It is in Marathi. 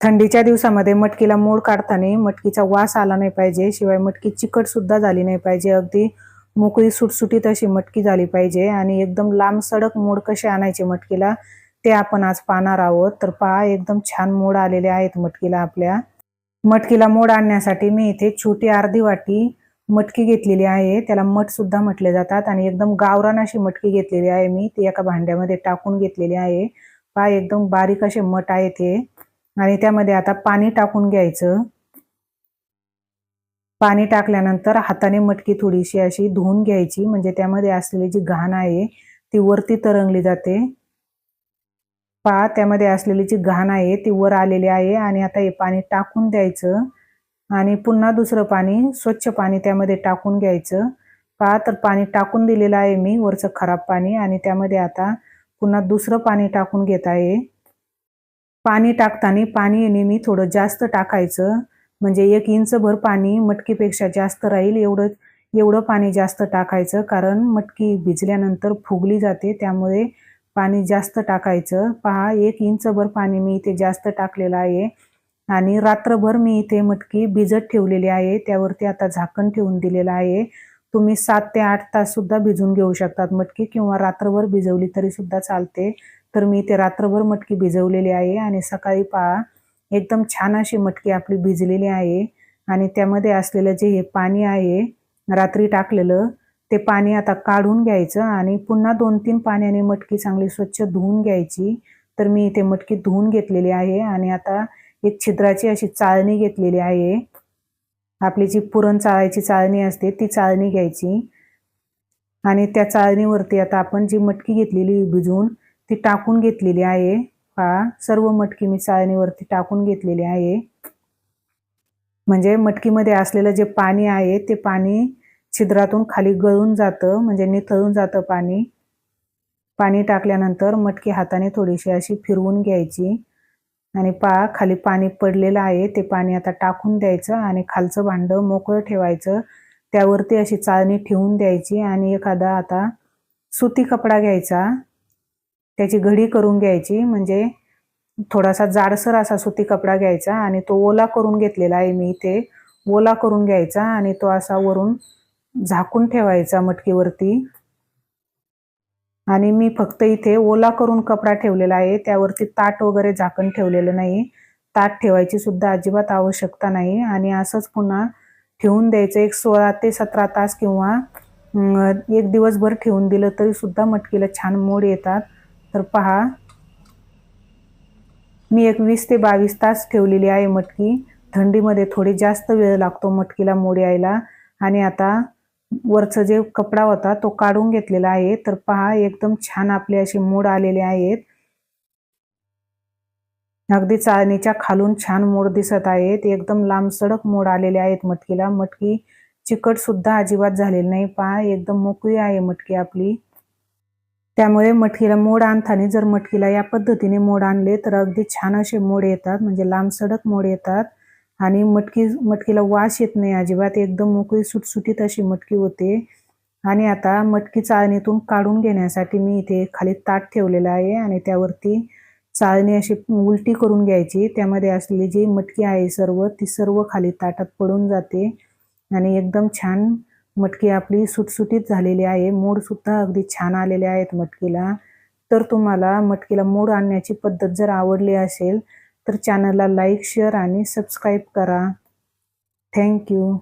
थंडीच्या दिवसामध्ये मटकीला मोड काढताना मटकीचा वास आला नाही पाहिजे शिवाय मटकी चिकट सुद्धा झाली नाही पाहिजे. अगदी मोकळी सुटसुटीत अशी मटकी झाली पाहिजे आणि एकदम लांब सडक मोड कसे आणायचे मटकीला ते आपण आज पाहणार आहोत. तर पहा एकदम छान मोड आलेले आहेत मटकीला आपल्या. मटकीला मोड आणण्यासाठी मी इथे छोटी अर्धी वाटी मटकी घेतलेली आहे. त्याला मठ सुद्धा म्हटले जातात आणि एकदम गावरान अशी मटकी घेतलेली आहे मी. ती एका भांड्यामध्ये टाकून घेतलेली आहे. पहा एकदम बारीक असे मठ आहे ते आणि त्यामध्ये आता पाणी टाकून घ्यायचं. पाणी टाकल्यानंतर हाताने मटकी थोडीशी अशी धुवून घ्यायची. म्हणजे त्यामध्ये असलेली जी घाण आहे ती वरती तरंगली जाते. पहा त्यामध्ये असलेली जी घाण आहे ती वर आलेली आहे आणि आता हे पाणी टाकून द्यायचं. आणि पुन्हा दुसरं पाणी स्वच्छ पाणी त्यामध्ये टाकून घ्यायचं. पहा तर पाणी टाकून दिलेलं आहे मी वरचं खराब पाणी. आणि त्यामध्ये आता पुन्हा दुसरं पाणी टाकून घेत आहे. पाणी टाकताना पाणी नेहमी थोडं जास्त टाकायचं. म्हणजे एक इंचभर पाणी मटकीपेक्षा जास्त राहील एवढं एवढं पाणी जास्त टाकायचं. कारण मटकी भिजल्यानंतर फुगली जाते त्यामुळे पाणी जास्त टाकायचं. पहा एक इंचभर पाणी मी इथे जास्त टाकलेलं आहे. आणि रात्रभर मी इथे मटकी भिजत ठेवलेली आहे. त्यावरती आता झाकण ठेवून दिलेलं आहे. तुम्ही सात ते आठ तास सुद्धा भिजून घेऊ शकतात मटकी किंवा रात्रभर भिजवली तरी सुद्धा चालते. तर मी इथे रात्रभर मटकी भिजवलेली आहे आणि सकाळी पहा एकदम छान अशी मटकी आपली भिजलेली आहे. आणि त्यामध्ये असलेलं जे हे पाणी आहे रात्री टाकलेलं ते पाणी आता काढून घ्यायचं आणि पुन्हा दोन तीन पाण्याने मटकी चांगली स्वच्छ धुवून घ्यायची. तर मी इथे मटकी धुवून घेतलेली आहे आणि आता एक छिद्राची अशी चाळणी घेतलेली आहे. आपली जी पुरण चाळायची चाळणी असते ती चाळणी घ्यायची. आणि त्या चाळणीवरती आता आपण जी मटकी घेतलेली भिजवून ती टाकून घेतलेली आहे. पहा सर्व मटकी मी चाळणीवरती टाकून घेतलेली आहे. म्हणजे मटकीमध्ये असलेलं जे पाणी आहे ते पाणी छिद्रातून खाली गळून जातं म्हणजे निथळून जातं पाणी. पाणी टाकल्यानंतर मटकी हाताने थोडीशी अशी फिरवून घ्यायची. आणि पा खाली पाणी पडलेलं आहे ते पाणी आता टाकून द्यायचं आणि खालचं भांडं मोकळं ठेवायचं. त्यावरती अशी चाळणी ठेवून द्यायची आणि एखादा आता सुती कपडा घ्यायचा. त्याची घडी करून घ्यायची म्हणजे थोडासा जाडसर असा सुती कपडा घ्यायचा आणि तो ओला करून घेतलेला आहे मी इथे. ओला करून घ्यायचा आणि तो असा वरून झाकून ठेवायचा मटकीवरती. आणि मी फक्त इथे ओला करून कपडा ठेवलेला आहे त्यावरती ताट वगैरे झाकण ठेवलेलं नाही. ताट ठेवायची सुद्धा अजिबात आवश्यकता नाही आणि असंच पुन्हा ठेवून द्यायचं. एक सोळा ते सतरा तास किंवा एक दिवसभर ठेवून दिलं तरी सुद्धा मटकीला छान मोड येतात. तर पहा. मी एक वीस ते बावीस तास ठेवलेली आहे मटकी. थंडीमध्ये थोडी जास्त वेळ लागतो मटकीला मोड यायला. आणि आता वरचं जे कपडा होता तो काढून घेतलेला आहे. तर पहा एकदम छान आपले असे मोड आलेले आहेत. अगदी चाळणीच्या खालून छान मोड दिसत आहेत. एकदम लांब सडक मोड आलेले आहेत मटकीला. मटकी चिकट सुद्धा अजिबात झालेली नाही. पहा एकदम मोकळी आहे मटकी आपली. त्यामुळे मटकीला मोड आणताना जर मटकीला या पद्धतीने मोड आणले तर अगदी छान असे मोड येतात. म्हणजे लांब सडक मोड येतात. आणि मटकी मटकीला वास येत नाही अजिबात. एकदम मोकळी सुटसुटीत अशी मटकी होते. आणि आता मटकी चाळणीतून काढून घेण्यासाठी मी इथे खाली ताट ठेवलेलं आहे आणि त्यावरती चाळणी अशी उलटी करून घ्यायची. त्यामध्ये असलेली जी मटकी आहे सर्व ती सर्व खाली ताटात पडून जाते. आणि एकदम छान मटकी आपली सुटसुटीत झालेली आहे. मोडसुद्धा अगदी छान आलेले आहेत मटकीला. तर तुम्हाला मटकीला मोड आणण्याची पद्धत जर आवडली असेल तर चॅनलला लाईक शेअर आणि सबस्क्राईब करा. Thank you